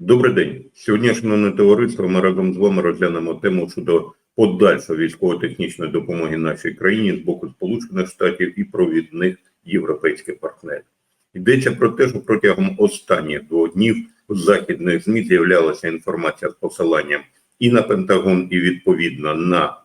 Добрий день. Сьогодні, шановне товариство, ми разом з вами розглянемо тему щодо подальшої військово-технічної допомоги нашій країні з боку Сполучених Штатів і провідних європейських партнерів. Йдеться про те, що протягом останніх двох днів в західних ЗМІ з'являлася інформація з посиланням і на Пентагон, і відповідно на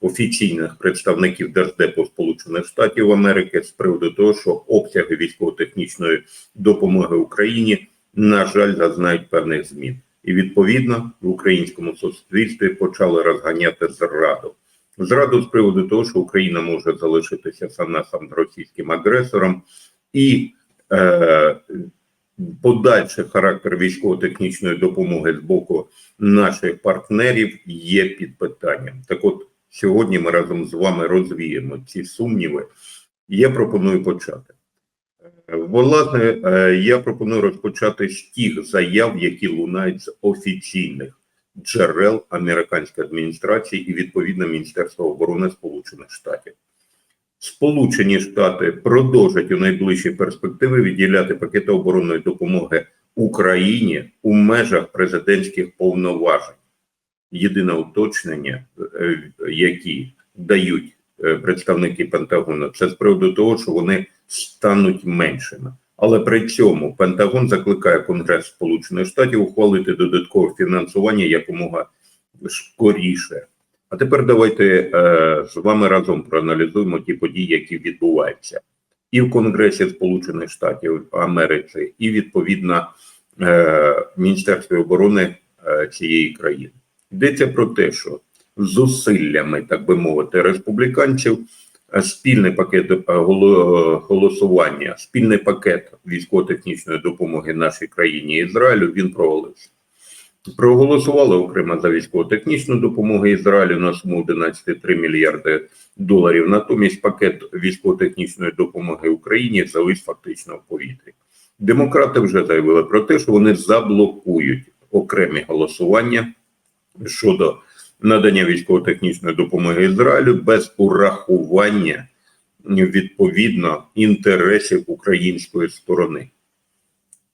офіційних представників Держдепу Сполучених Штатів Америки з приводу того, що обсяги військово-технічної допомоги Україні на жаль, зазнають певних змін. І відповідно в українському суспільстві почали розганяти зраду. Зраду з приводу того, що Україна може залишитися сама сам російським агресором, і е, подальший характер військово-технічної допомоги з боку наших партнерів є під питанням. Так от сьогодні ми разом з вами розвіємо ці сумніви. Я пропоную почати. Власне, е, я пропоную розпочати з тих заяв, які лунають з офіційних джерел американської адміністрації і відповідно Міністерства оборони Сполучених Штатів. Сполучені Штати продовжать у найближчій перспективі відділяти пакети оборонної допомоги Україні у межах президентських повноважень. Єдине уточнення, е, які дають представники Пентагону, це з приводу того, що вони стануть меншими. Але при цьому Пентагон закликає Конгрес Сполучених Штатів ухвалити додаткове фінансування якомога скоріше. А тепер давайте е, з вами разом проаналізуємо ті події, які відбуваються і в Конгресі Сполучених Штатів Америки, і відповідно е, Міністерстві оборони е, цієї країни. Йдеться про те, що зусиллями, так би мовити, республіканців спільний пакет е, голосування, спільний пакет військово-технічної допомоги нашій країні Ізраїлю він провалився. Проголосували окремо за військово-технічну допомогу Ізраїлю на суму 11,3 мільярди доларів. Натомість пакет військово-технічної допомоги Україні завис фактично в повітрі. Демократи вже заявили про те, що вони заблокують окремі голосування щодо надання військово-технічної допомоги Ізраїлю без урахування відповідно інтересів української сторони.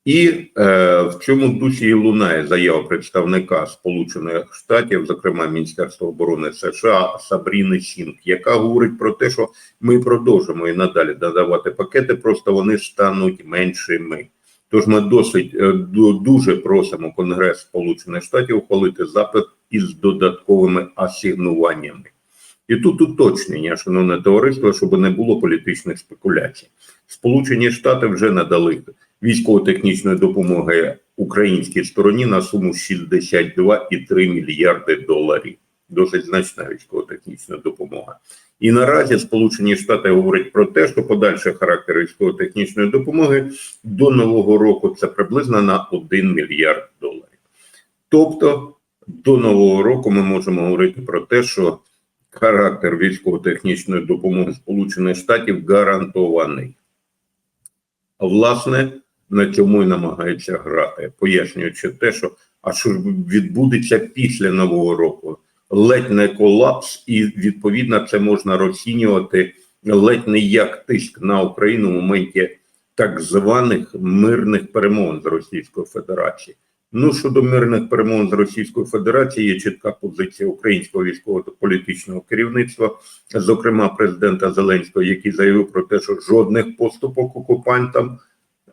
І е, в цьому дусі і лунає заява представника Сполучених Штатів, зокрема Міністерства оборони США Сабріни Сінг, яка говорить про те, що ми продовжимо і надалі надавати пакети, просто вони стануть меншими. Тож ми досить е, дуже просимо Конгрес Сполучених Штатів ухвалити запит із додатковими асигнуваннями. І тут уточнення, шановне товариство, щоб не було політичних спекуляцій. Сполучені Штати вже надали військово-технічної допомоги українській стороні на суму 62,3 мільярди доларів. Досить значна військово-технічна допомога. І наразі Сполучені Штати говорять про те, що подальший характер військово-технічної допомоги до нового року це приблизно на 1 мільярд доларів. Тобто до нового року ми можемо говорити про те, що характер військово-технічної допомоги Сполучених Штатів гарантований. А власне на цьому і намагаються грати, пояснюючи те, що а що відбудеться після нового року, ледь не колапс, і відповідно це можна розцінювати ледь не як тиск на Україну в моменті так званих мирних перемовин з Російською Федерацією. Ну щодо мирних перемовин з Російською Федерацією, є чітка позиція українського військово-політичного керівництва, зокрема президента Зеленського, який заявив про те, що жодних поступок окупантам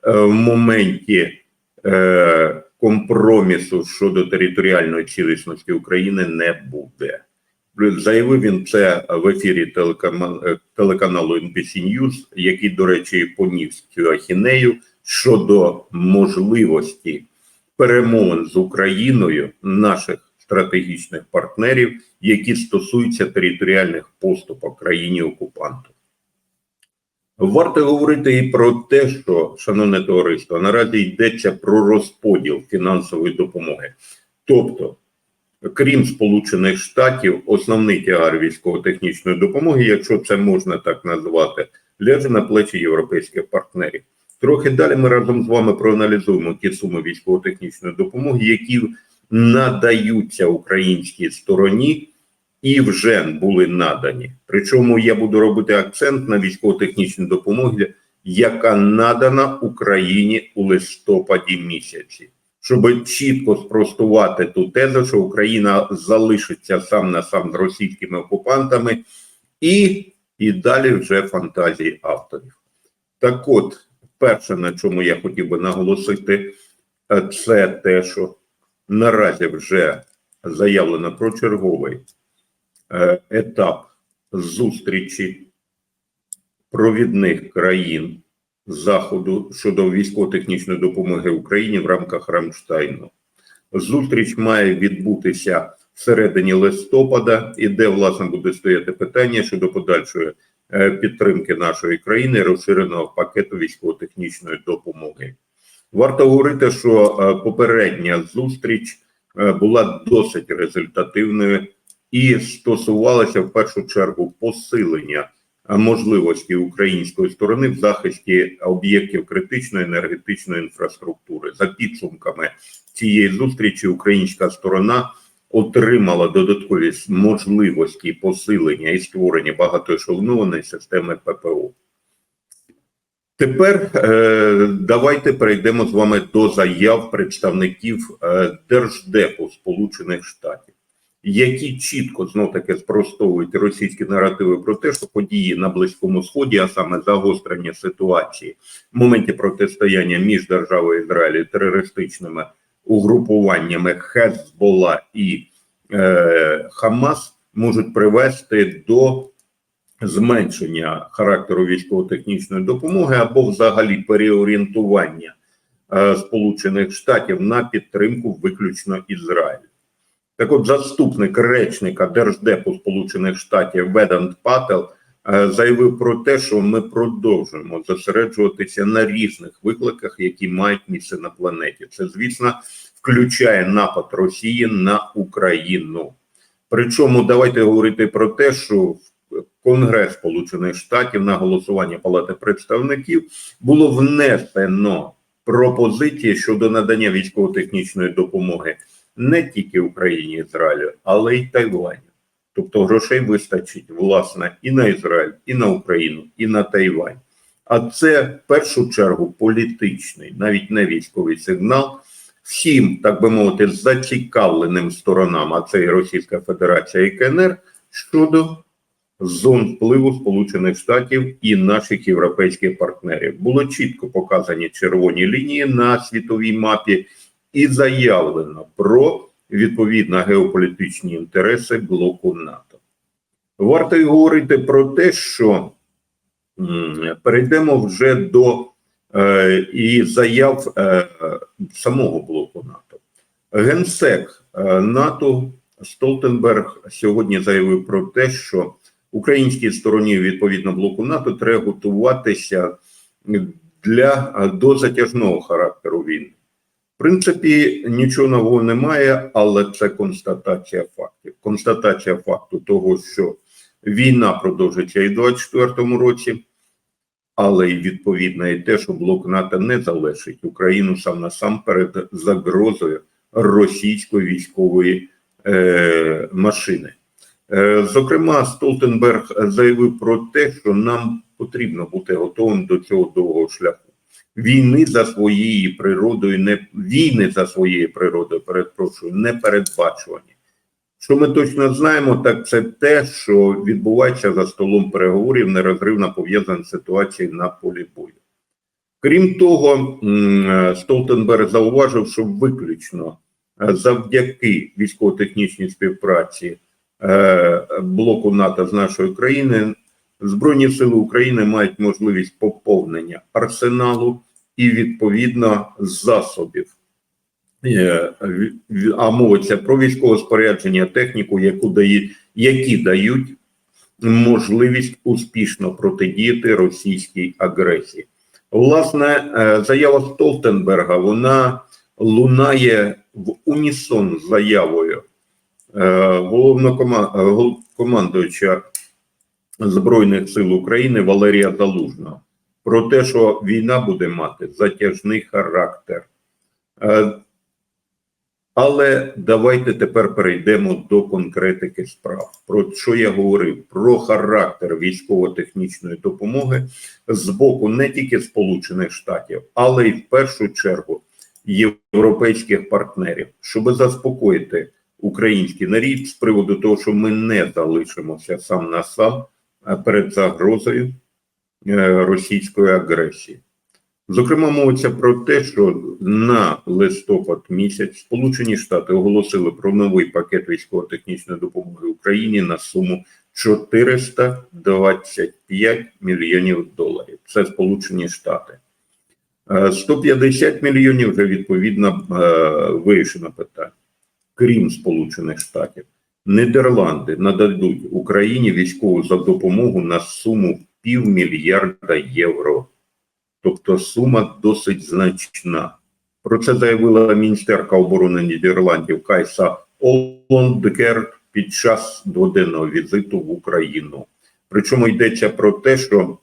е, в моменті е, компромісу щодо територіальної цілісності України не буде. Заявив він це в ефірі телеканалу, телеканалу NBC News, який, до речі, поніс цю ахінею щодо можливості перемовин з Україною наших стратегічних партнерів, які стосуються територіальних поступок країні окупанту. Варто говорити і про те, що, шановне товариство, наразі йдеться про розподіл фінансової допомоги. Тобто, крім Сполучених Штатів, основний тягар військово-технічної допомоги, якщо це можна так назвати, ляже на плечі європейських партнерів. Трохи далі ми разом з вами проаналізуємо ті суми військово-технічної допомоги, які надаються українській стороні і вже були надані. Причому я буду робити акцент на військово-технічній допомогі, яка надана Україні у листопаді місяці. щоб чітко спростувати ту тезу, що Україна залишиться сам на сам з російськими окупантами, і, і далі вже фантазії авторів. Так от, перше, на чому я хотів би наголосити, е, це те, що наразі вже заявлено про черговий етап зустрічі провідних країн Заходу щодо військово-технічної допомоги Україні в рамках Рамштайну. Зустріч має відбутися всередині листопада, і де власне буде стояти питання щодо подальшої е, підтримки нашої країни розширеного пакету військово-технічної допомоги. Варто говорити, що е, попередня зустріч е, була досить результативною і стосувалася в першу чергу посилення е, можливості української сторони в захисті об'єктів критичної енергетичної інфраструктури. За підсумками цієї зустрічі, українська сторона отримала додаткові можливості посилення і створення багатоешелонованої системи ППО. Тепер е, давайте перейдемо з вами до заяв представників е, Держдепу Сполучених Штатів, які чітко знов таки спростовують російські наративи про те, що події на Близькому Сході, а саме загострення ситуації в моменті протистояння між державою Ізраїль і терористичними угрупуваннями Хезбола і е, Хамас можуть привести до зменшення характеру військово-технічної допомоги або взагалі переорієнтування е, Сполучених Штатів на підтримку виключно Ізраїлю. Так от, заступник речника Держдепу Сполучених Штатів Ведант Пател е, заявив про те, що ми продовжуємо зосереджуватися на різних викликах, які мають місце на планеті. Це, звісно, включає напад Росії на Україну. Причому давайте говорити про те, що Конгрес Сполучених Штатів на голосування Палати представників було внесено пропозиції щодо надання військово-технічної допомоги не тільки Україні, Ізраїлю, але й Тайваню. Тобто грошей вистачить власне і на Ізраїль, і на Україну, і на Тайвань. А це в першу чергу політичний, навіть не військовий сигнал всім, так би мовити, зацікавленим сторонам, а це і Російська Федерація і КНР щодо зон впливу Сполучених Штатів і наших європейських партнерів. Було чітко показані червоні лінії на світовій мапі, і заявлено про відповідно геополітичні інтереси блоку НАТО. Варто й говорити про те, що перейдемо вже до е, і заяв е, самого блоку НАТО. Генсек е, НАТО Столтенберг сьогодні заявив про те, що українській стороні відповідно блоку НАТО треба готуватися для е, до затяжного характеру війни. Принципі, нічого нового немає, але це констатація фактів. Констатація факту того, що війна продовжиться і в 2024 році, але й відповідно і те, що блок НАТО не залишить Україну сам насамперед загрозою російської військової е, машини. Е, Зокрема, Столтенберг заявив про те, що нам потрібно бути готовим до цього довгого шляху. Війни за своєю природою, не війни за своєю природою, перепрошую, не передбачувані. Що ми точно знаємо, так це те, що відбувається за столом переговорів, нерозривно пов'язана з ситуацією на полі бою. Крім того, Столтенберг зауважив, що виключно е, завдяки військово-технічній співпраці е, блоку НАТО з нашої країни Збройні сили України мають можливість поповнення арсеналу і відповідно засобів. Е, А мовиться про військове спорядження, техніку, яку дає, які дають можливість успішно протидіяти російській агресії. Власне, е, заява Столтенберга вона лунає в унісон з заявою е, головнокомандуюча Збройних сил України Валерія Залужного про те, що війна буде мати затяжний характер. Е, Але давайте тепер перейдемо до конкретики справ. Про що я говорив? Про характер військово-технічної допомоги з боку не тільки Сполучених Штатів, але й в першу чергу європейських партнерів, щоб заспокоїти український народ з приводу того, що ми не залишимося сам на сам перед загрозою е, російської агресії. Зокрема, мовиться про те, що на листопад місяць Сполучені Штати оголосили про новий пакет військово-технічної допомоги Україні на суму 425 мільйонів доларів. Це Сполучені Штати. Е, 150 мільйонів вже відповідно е, вирішено питання. Крім Сполучених Штатів, Нідерланди нададуть Україні військову за допомогу на суму півмільярда євро. Тобто сума досить значна. Про це заявила міністерка оборони Нідерландів Кайса Олондгерт під час дводенного візиту в Україну. Причому йдеться про те, що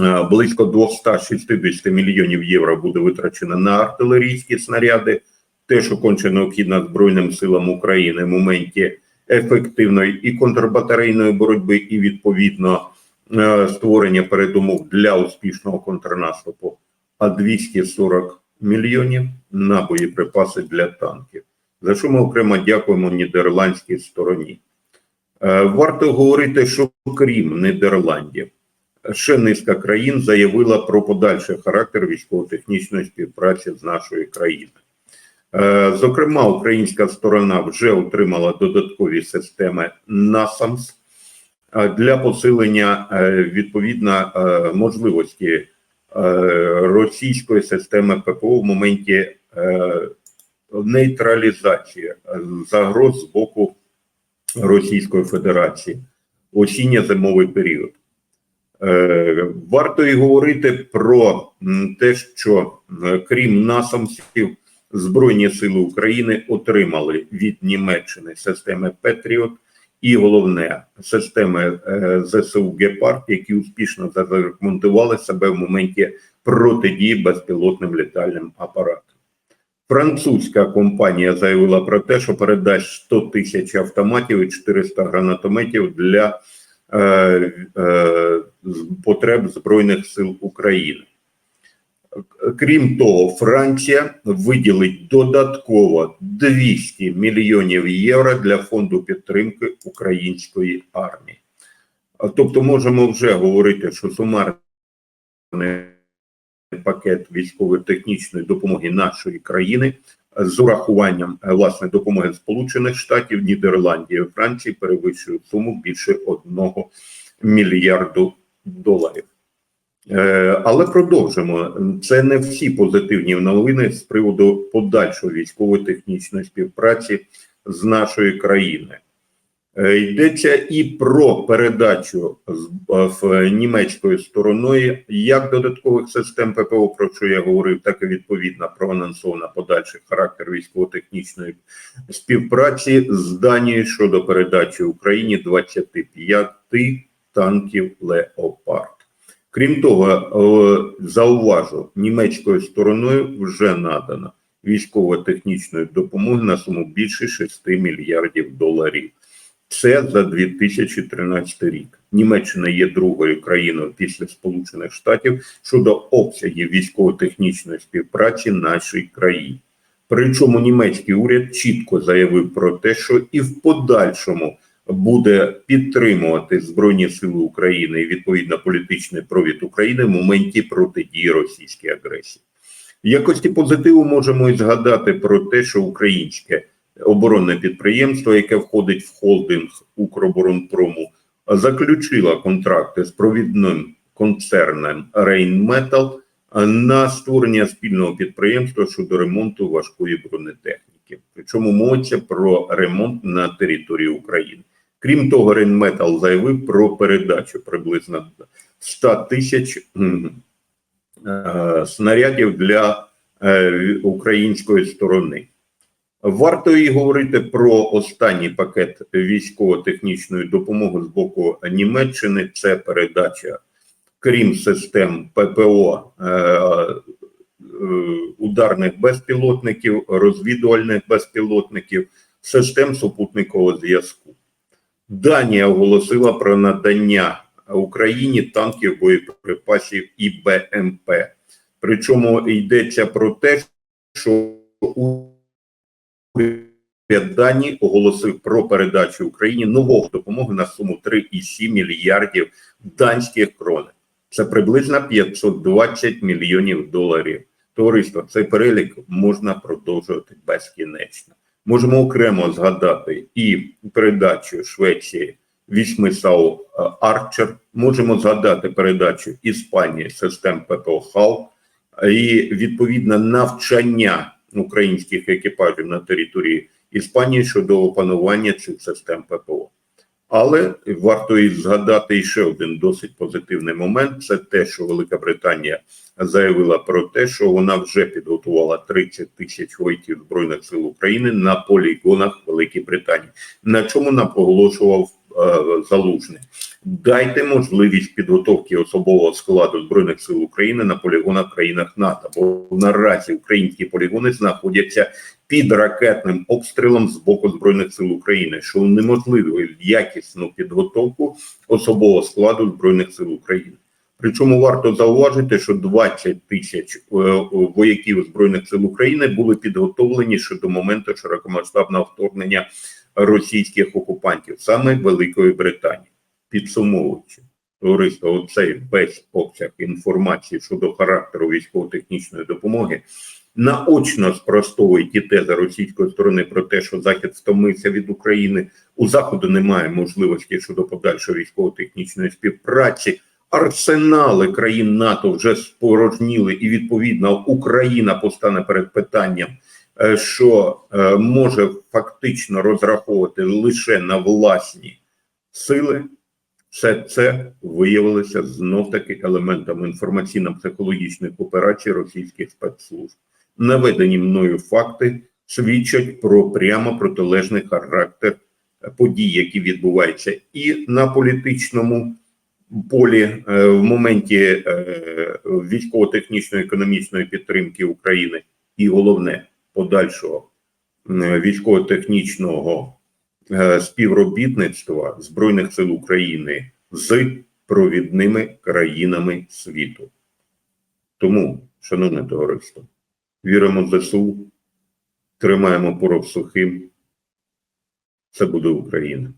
е, близько 260 мільйонів євро буде витрачено на артилерійські снаряди, те, що конче необхідно Збройним силам України в моменті ефективної і контрбатарейної боротьби, і відповідно е, створення передумов для успішного контрнаступу, а 240 мільйонів на боєприпаси для танків. За що ми окремо дякуємо нідерландській стороні. Е, Варто говорити, що крім Нідерландів, ще низка країн заявила про подальший характер військово-технічної співпраці з нашою країною. Е, Зокрема, українська сторона вже отримала додаткові системи NASAMS е, для посилення е, відповідно можливості російської системи ППО в моменті нейтралізації загроз з боку Російської Федерації осінньо-зимовий період. Варто і говорити про те, що крім насамсів, Збройні сили України отримали від Німеччини системи Петріот і головне системи е, ЗСУ Гепард, які успішно зарекомендували себе в моменті протидії безпілотним літальним апаратам. Французька компанія заявила про те, що передасть 100 тисяч автоматів і 400 гранатометів для е, е, потреб Збройних сил України. Крім того, Франція виділить додатково 200 мільйонів євро для фонду підтримки української армії. Тобто, можемо вже говорити, що сумарний пакет військово-технічної допомоги нашої країни з урахуванням е, власне допомоги Сполучених Штатів, Нідерландів і Франції перевищує суму більше 1 мільярду доларів. Е, Але продовжимо. Це не всі позитивні новини з приводу подальшої військово-технічної співпраці з нашою країною. Е, Йдеться і про передачу з- е, німецькою стороною як додаткових систем ППО, про що я говорив, так і відповідно проанонсовано подальший характер військово-технічної співпраці з Данією щодо передачі Україні 25 танків Леопард. Крім того, е, зауважу, німецькою стороною вже надано військово-технічної допомоги на суму більше 6 мільярдів доларів. Це за 2013 рік. Німеччина є другою країною після Сполучених Штатів щодо обсягів військово-технічної співпраці нашій країні. Причому німецький уряд чітко заявив про те, що і в подальшому буде підтримувати Збройні Сили України і відповідно політичний провід України в моменті протидії російській агресії. В якості позитиву можемо і згадати про те, що українське оборонне підприємство, яке входить в холдинг Укроборонпрому, заключило контракти з провідним концерном Рейнметал на створення спільного підприємства щодо ремонту важкої бронетехніки. Причому мовиться про ремонт на території України. Крім того, Рейнметал заявив про передачу приблизно 100 тисяч е, снарядів для е, української сторони. Варто і говорити про останній пакет військово-технічної допомоги з боку Німеччини. Це передача, крім систем ППО, е, ударних безпілотників, розвідувальних безпілотників, систем супутникового зв'язку. Данія оголосила про надання Україні танків, боєприпасів і БМП. Причому йдеться про те, що уряд Данії оголосив про передачу Україні нового допомоги на суму 3,7 мільярдів данських крон. Це приблизно 520 мільйонів доларів. Товариство, цей перелік можна продовжувати безкінечно. Можемо окремо згадати і передачу Швеції вісьмисау САУ Арчер. Можемо згадати передачу Іспанії систем ППО ХАЛ і відповідне навчання українських екіпажів на території Іспанії щодо опанування цих систем ППО. Але варто і згадати ще один досить позитивний момент: це те, що Велика Британія заявила про те, що вона вже підготувала 30 тисяч воїнів збройних сил України на полігонах Великій Британії. На чому наголошував е, залужний. Дайте можливість підготовки особового складу збройних сил України на полігонах країнах НАТО, бо наразі українські полігони знаходяться під ракетним обстрілом з боку збройних сил України, що унеможливує якісну підготовку особового складу збройних сил України. Причому варто зауважити, що 20 тисяч е, вояків збройних сил України були підготовлені ще до моменту широкомасштабного вторгнення російських окупантів, саме Великої Британії. Підсумовуючи, товариство, оцей весь обсяг інформації щодо характеру військово-технічної допомоги наочно спростовує ті тези російської сторони про те, що Захід втомився від України. У Заходу немає можливості щодо подальшої військово-технічної співпраці. Арсенали країн НАТО вже спорожніли, і відповідно Україна постане перед питанням, е, що е, може фактично розраховувати лише на власні сили. Все це виявилося знов таки елементом інформаційно-психологічних операцій російських спецслужб. Наведені мною факти свідчать про прямо протилежний характер подій, які відбуваються і на політичному полі е, в моменті е, військово-технічної економічної підтримки України, і головне подальшого е, військово-технічного співробітництва збройних сил України з провідними країнами світу. Тому, шановне товариство, віримо в ЗСУ, тримаємо порох сухим. Це буде Україна.